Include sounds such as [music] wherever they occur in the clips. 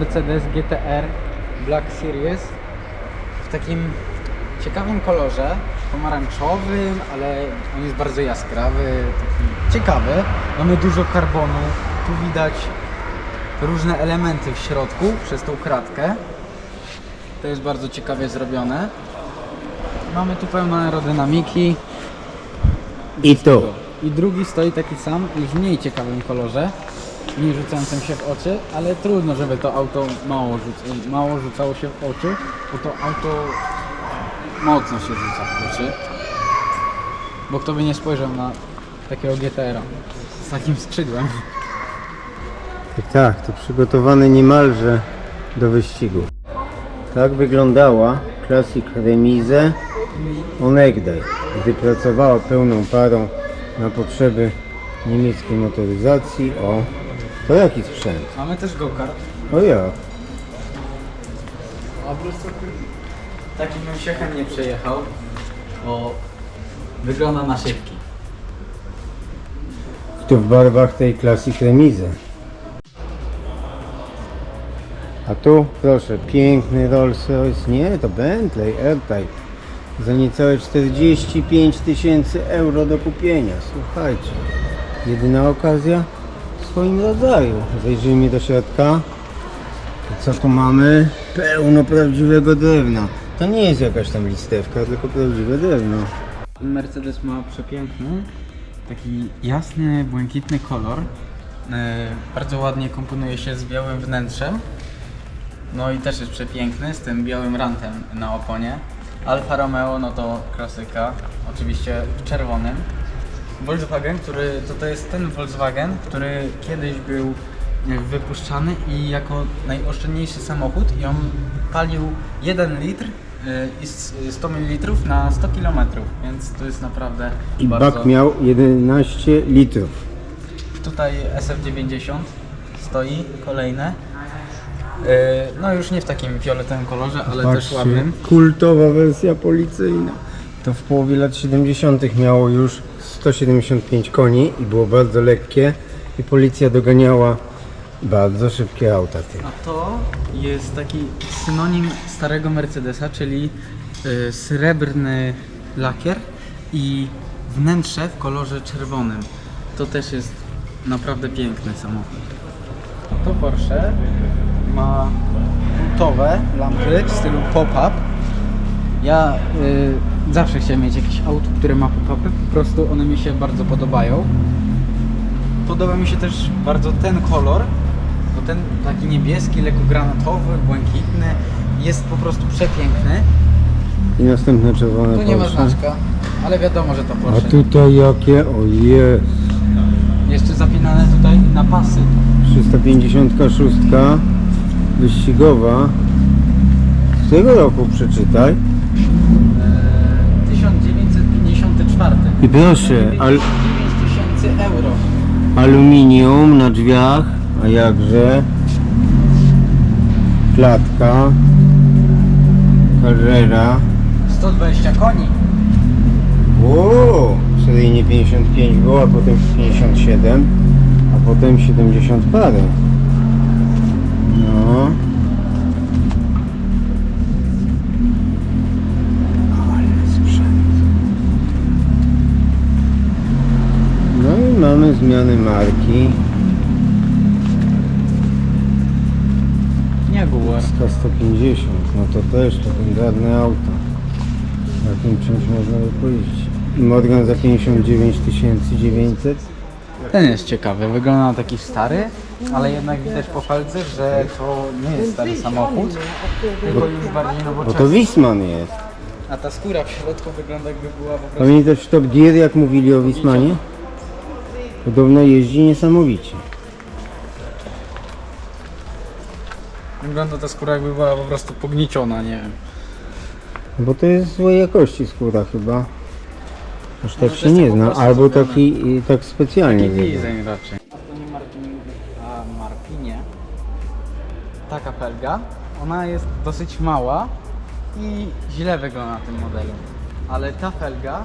Mercedes GTR Black Series w takim ciekawym kolorze, pomarańczowym, ale on jest bardzo jaskrawy, taki ciekawy. Mamy dużo karbonu, tu widać różne elementy w środku przez tą kratkę. To jest bardzo ciekawie zrobione. Mamy tu pełno aerodynamiki. I tu. I drugi stoi taki sam, już w mniej ciekawym kolorze, nie rzucającym się w oczy, ale trudno, żeby to auto mało, rzuc mało rzucało się w oczy, bo to auto mocno się rzuca w oczy. Bo kto by nie spojrzał na takiego GTR-a z takim skrzydłem. Tak, tak, to przygotowane niemalże do wyścigu. Tak wyglądała Classic Remise onegdaj, gdy pracowała pełną parą na potrzeby niemieckiej motoryzacji. O, to jaki sprzęt? Mamy też go-kart. O ja, A po prostu takim bym się chętnie przejechał, bo wygląda na szybki. to w barwach tej Classic Remise. A tu, proszę, piękny Rolls Royce, nie, to Bentley R-Type. Za niecałe 45 tysięcy euro do kupienia, słuchajcie. Jedyna okazja swoim rodzaju. Zajrzyjmy do środka. Co tu mamy? Pełno prawdziwego drewna. To nie jest jakaś tam listewka, tylko prawdziwe drewno. Mercedes ma przepiękny, taki jasny, błękitny kolor. E, Bardzo ładnie komponuje się z białym wnętrzem. No i też jest przepiękny z tym białym rantem na oponie. Alfa Romeo, no to klasyka, oczywiście w czerwonym. Volkswagen, który to, to jest ten Volkswagen, który kiedyś był e, wypuszczany i jako najoszczędniejszy samochód i on palił 1 litr e, i s- 100 ml na 100 km, więc to jest naprawdę I bardzo... bak miał 11 litrów. Tutaj SF90 stoi, kolejne. E, No już nie w takim fioletowym kolorze, ale też ładnym. kultowa wersja policyjna. To w połowie lat 70. miało już 175 koni i było bardzo lekkie i policja doganiała bardzo szybkie auta. A to jest taki synonim starego Mercedesa, czyli y, srebrny lakier i wnętrze w kolorze czerwonym. To też jest naprawdę piękny samochód. To Porsche ma kultowe lampy w stylu pop-up. Ja y, zawsze chciałem mieć jakieś auto, które ma pop-upy, po prostu one mi się bardzo podobają. Podoba mi się też bardzo ten kolor, bo ten taki niebieski, lekko granatowy, błękitny jest po prostu przepiękny. I następne czerwone Tu nie ma Porsche. znaczka, ale wiadomo, że to A Porsche. tutaj jakie? O jest! Jeszcze zapinane tutaj na pasy. 356 wyścigowa. Z tego roku przeczytaj. I proszę, al 9 tysięcy euro. aluminium na drzwiach, a jakże? Klatka. Carrera. 120 koni. Wow, seryjnie 55 było, a potem 57 a potem 70 parę. No zmiany marki Jaguar. K150, no to też legendarne auto. Na tym czymś można by pojeździć. Morgan za 59 900. Ten jest ciekawy, wygląda na taki stary, ale jednak widać po felce, że to nie jest stary samochód, tylko już bardziej Bo to nowoczesny. Wisman jest. A ta skóra w środku wygląda jakby była po prostu... Pamiętasz Top Gear jak mówili o Wismanie? Podobno jeździ niesamowicie. Wygląda ta skóra jakby była po prostu pognieciona, nie wiem. Bo to jest złej jakości skóra chyba. Aż No tak to się jest nie po prostu Albo zrobione. taki i tak specjalnie Taki zrobiony. design raczej. Aston Martin, a Martinie, taka felga, ona jest dosyć mała i źle wygląda na tym modelu. Ale ta felga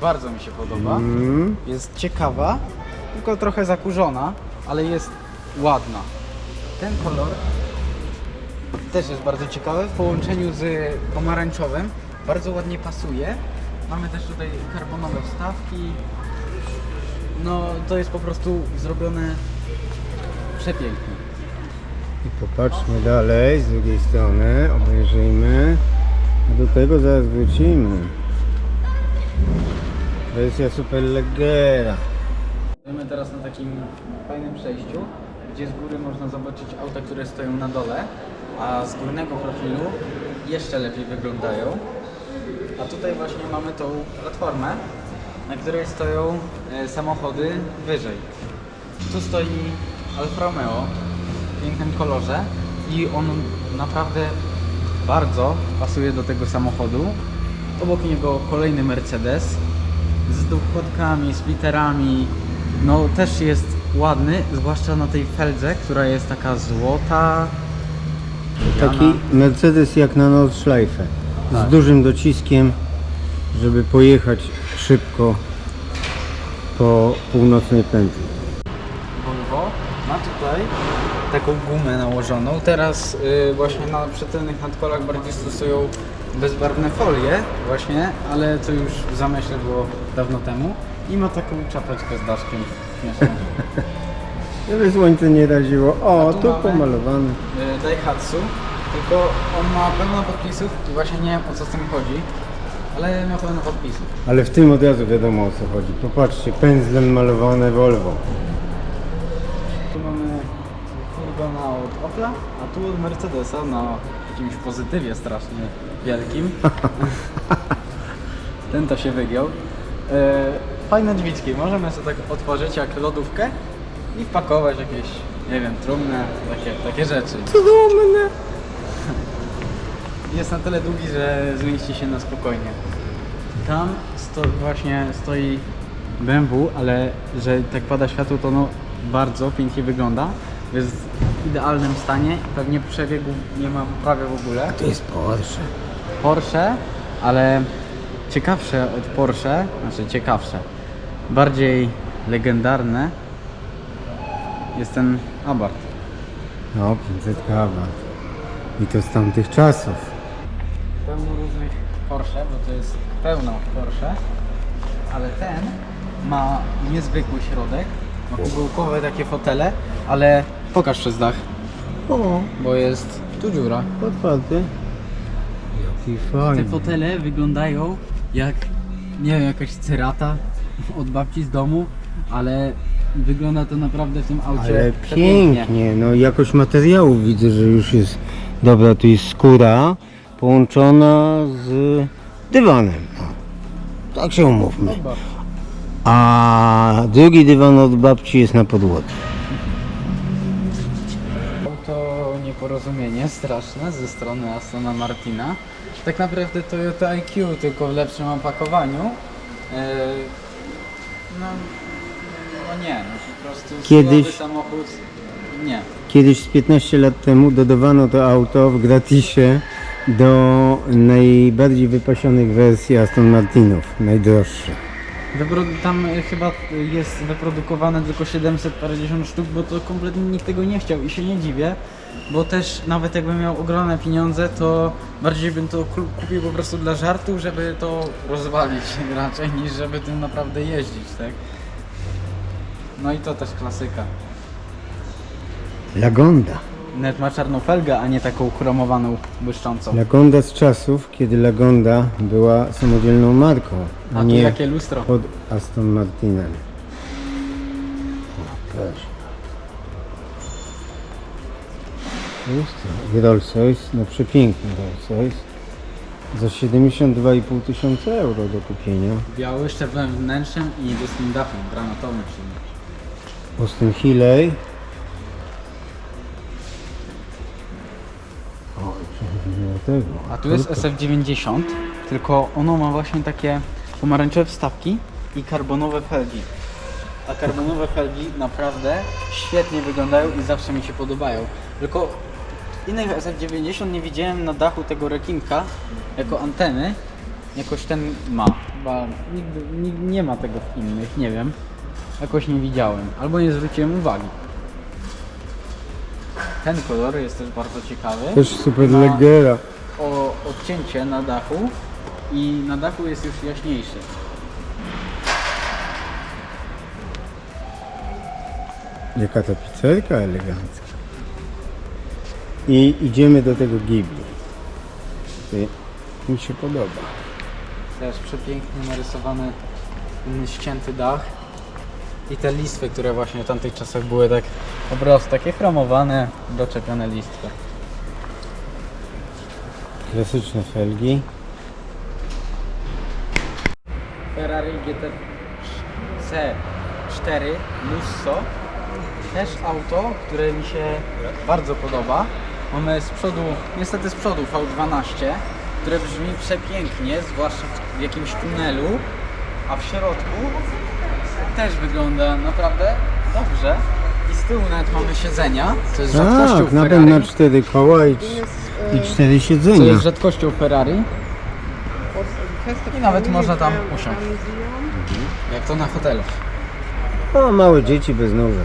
bardzo mi się podoba. Mm. Jest ciekawa, tylko trochę zakurzona, ale jest ładna. Ten kolor też jest bardzo ciekawy w połączeniu z pomarańczowym. Bardzo ładnie pasuje. Mamy też tutaj karbonowe wstawki. No to jest po prostu zrobione przepięknie. I popatrzmy dalej, z drugiej strony, obejrzyjmy. Do tego zaraz wrócimy. Wersja Superleggera. Jesteśmy teraz na takim fajnym przejściu, gdzie z góry można zobaczyć auta, które stoją na dole, a z górnego profilu jeszcze lepiej wyglądają. A tutaj właśnie mamy tą platformę, na której stoją e, samochody wyżej. Tu stoi Alfa Romeo w pięknym kolorze i on naprawdę bardzo pasuje do tego samochodu. Obok niego kolejny Mercedes z dokładkami, splitterami. No też jest ładny, zwłaszcza na tej feldze, która jest taka złota. Taki Mercedes jak na Nordschleife. Tak. Z dużym dociskiem, żeby pojechać szybko po północnej pętli. Volvo ma tutaj taką gumę nałożoną. Teraz y, właśnie na przedtylnych nadkolach bardziej stosują bezbarwne folie właśnie, ale to już w zamyśle było dawno temu. I ma taką czapeczkę z daszkiem śmieszną. [laughs] Żeby słońce nie raziło. O, A tu tu mamy- pomalowany. Y, Daihatsu, tylko on ma pełno podpisów i właśnie nie wiem o co z tym chodzi, ale ma pełno podpisów. Ale w tym od razu wiadomo o co chodzi. Popatrzcie, pędzlem malowane Volvo. Tu mamy furgona od Opla, a tu od Mercedesa na jakimś pozytywie strasznie wielkim. [laughs] Ten to się wygiął. E, fajne drzwiczki, możemy sobie tak otworzyć jak lodówkę i wpakować jakieś, nie wiem, trumny, takie, takie rzeczy. Cudowne! [laughs] Jest na tyle długi, że zmieści się na spokojnie. Tam sto, właśnie stoi BMW, ale że tak pada światło, to no bardzo pięknie wygląda. Jest w idealnym stanie, pewnie przebiegu nie ma prawie w ogóle. To jest Porsche. Porsche, ale ciekawsze od Porsche, znaczy ciekawsze, bardziej legendarne jest ten Abarth. No, 500 kawa. I to z tamtych czasów. pełno różnych Porsche, bo to jest pełno Porsche, ale ten ma niezwykły środek, ma kubełkowe takie fotele, ale pokaż przez dach, O, bo jest tu dziura. otwarty. Jaki Te fajny. fotele wyglądają jak, nie wiem, jakaś cerata od babci z domu, ale wygląda to naprawdę w tym aucie Ale pięknie, no jakość materiału widzę, że już jest dobra, tu jest skóra połączona z dywanem. O, Tak się umówmy. A drugi dywan od babci jest na podłodze. Nieporozumienie straszne ze strony Astona Martina. Tak naprawdę Toyota IQ, tylko w lepszym opakowaniu. Eee, no, no nie, no po prostu Kiedyś- samochód. Nie. Kiedyś z 15 lat temu dodawano to auto w gratisie do najbardziej wypasionych wersji Aston Martinów, najdroższych. Tam y, chyba jest wyprodukowane tylko 750 sztuk, bo to kompletnie nikt tego nie chciał i się nie dziwię, bo też nawet jakbym miał ogromne pieniądze, to bardziej bym to ku- kupił po prostu dla żartu, żeby to rozwalić [laughs] raczej niż żeby tym naprawdę jeździć, tak? No i to też klasyka. Lagonda. Net ma czarną felgę, a nie taką chromowaną, błyszczącą. Lagonda z czasów, kiedy Lagonda była samodzielną marką, a, A tu nie jakie lustro. pod Aston Martinem. O, proszę. Lustro. I Rolls Royce, no przepiękny Rolls Royce. Za 72,5 tysiąca euro do kupienia. Biały, szczeblem wnętrzem i niebieskim dachem, granatowym silnik. Austin Healey. O, przechodzimy do tego. A tu jest Kurka. SF90, tylko ono ma właśnie takie pomarańczowe wstawki i karbonowe felgi. A karbonowe felgi naprawdę świetnie wyglądają i zawsze mi się podobają. Tylko innych SF90 nie widziałem na dachu tego rekinka jako anteny. Jakoś ten ma. Chyba nigdy, nigdy nie ma tego w innych, nie wiem. Jakoś nie widziałem. Albo nie zwróciłem uwagi. Ten kolor jest też bardzo ciekawy. Też super Ma legera. o odcięcie na dachu i na dachu jest już jaśniejszy. Jaka tapicerka elegancka. I idziemy do tego Ghibli. Mi się podoba. Też przepięknie narysowany ścięty dach. I te listwy, które właśnie w tamtych czasach były tak po prostu takie chromowane, doczepione listwy. Klasyczne felgi. Ferrari GT C4 Lusso. Też auto, które mi się bardzo podoba. Mamy z przodu, niestety z przodu V12, które brzmi przepięknie, zwłaszcza w jakimś tunelu, a w środku też wygląda naprawdę dobrze. I z tyłu nawet mamy siedzenia, co jest rzadkością Tak, napęd Ferrari. na cztery koła i, i cztery Co siedzenia. jest rzadkością Ferrari. I nawet można tam usiąść. Jak to na hotelu. O, małe dzieci bez nóżek.